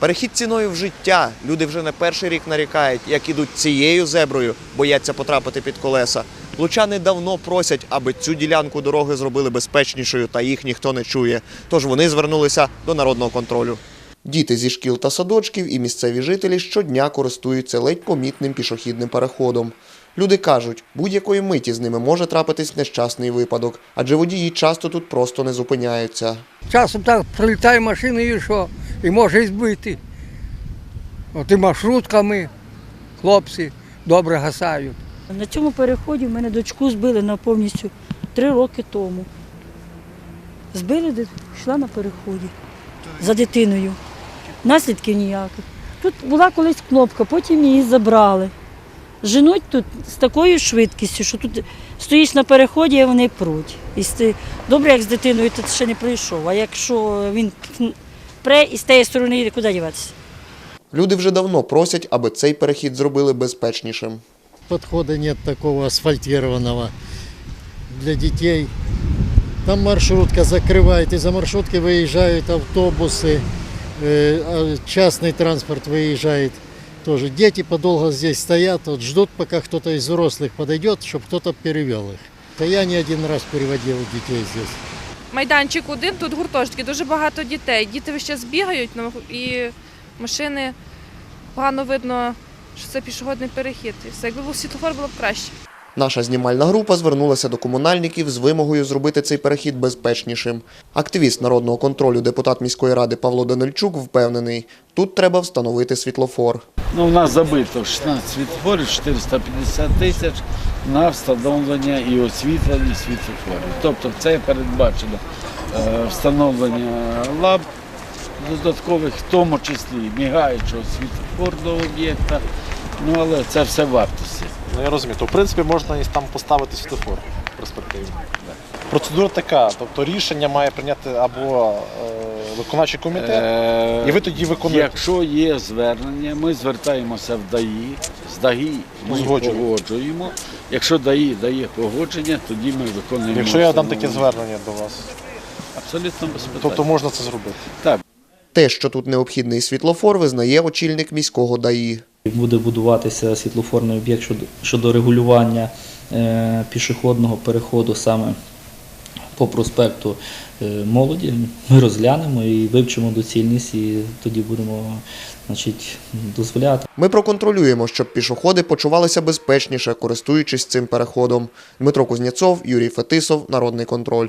Перехід ціною в життя. Люди вже не перший рік нарікають, як ідуть цією зеброю, бояться потрапити під колеса. Лучани давно просять, аби цю ділянку дороги зробили безпечнішою, та їх ніхто не чує. Тож вони звернулися до народного контролю. Діти зі шкіл та садочків і місцеві жителі щодня користуються ледь помітним пішохідним переходом. Люди кажуть, будь-якої миті з ними може трапитись нещасний випадок, адже водії часто тут просто не зупиняються. Часом так прилітає машина і що, і може і збити. От і маршрутками хлопці добре гасають. На цьому переході в мене дочку збили на повністю три роки тому. Збили, йшла на переході за дитиною. Наслідків ніяких. Тут була колись кнопка, потім її забрали. Женуть тут з такою швидкістю, що тут стоїш на переході, а вони пруть. І Добре, як з дитиною ти ще не прийшов, а якщо він пре і з тієї сторони, куди діватися? Люди вже давно просять, аби цей перехід зробили безпечнішим. подхода нет такого асфальтированного для детей. Там маршрутка закрывает, из-за маршрутки выезжают автобусы, э, а частный транспорт выезжает тоже. Дети подолго здесь стоят, вот ждут, пока кто-то из взрослых подойдет, чтобы кто-то перевел их. То я не один раз переводил детей здесь. майданчик один, тут гуртожитки, дуже багато дітей. Діти ще збігають бігають ну, і машини погано видно, що це пішохідний перехід. І все. Якби був світлофор, було б краще. Наша знімальна група звернулася до комунальників з вимогою зробити цей перехід безпечнішим. Активіст народного контролю, депутат міської ради Павло Данильчук впевнений, тут треба встановити світлофор. Ну, у нас забито 16 світлофорів, 450 тисяч на встановлення і освітлення світлофорів. Тобто це передбачено е, встановлення ламп додаткових, в тому числі мігаючого світлофорного об'єкта. Ну, але це все вартості. Ну я розумію. То в принципі можна і там поставити світлофор в перспективі. Процедура така, тобто рішення має прийняти або е, виконавчий комітет, Е, і ви тоді виконуєте. Якщо є звернення, ми звертаємося в ДАІ, з ДАІ ми Узгоджуємо. погоджуємо. Якщо ДАІ дає погодження, тоді ми виконуємо. Якщо я дам таке встановлення. звернення до вас, Абсолютно без питань. тобто можна це зробити. Так. Те, що тут необхідний світлофор, визнає очільник міського ДАІ. Буде будуватися світлофорний об'єкт щодо, регулювання е, пішохідного переходу саме по проспекту е, молоді. Ми розглянемо і вивчимо доцільність, і тоді будемо значить, дозволяти. Ми проконтролюємо, щоб пішоходи почувалися безпечніше, користуючись цим переходом. Дмитро Кузняцов, Юрій Фетисов, Народний контроль.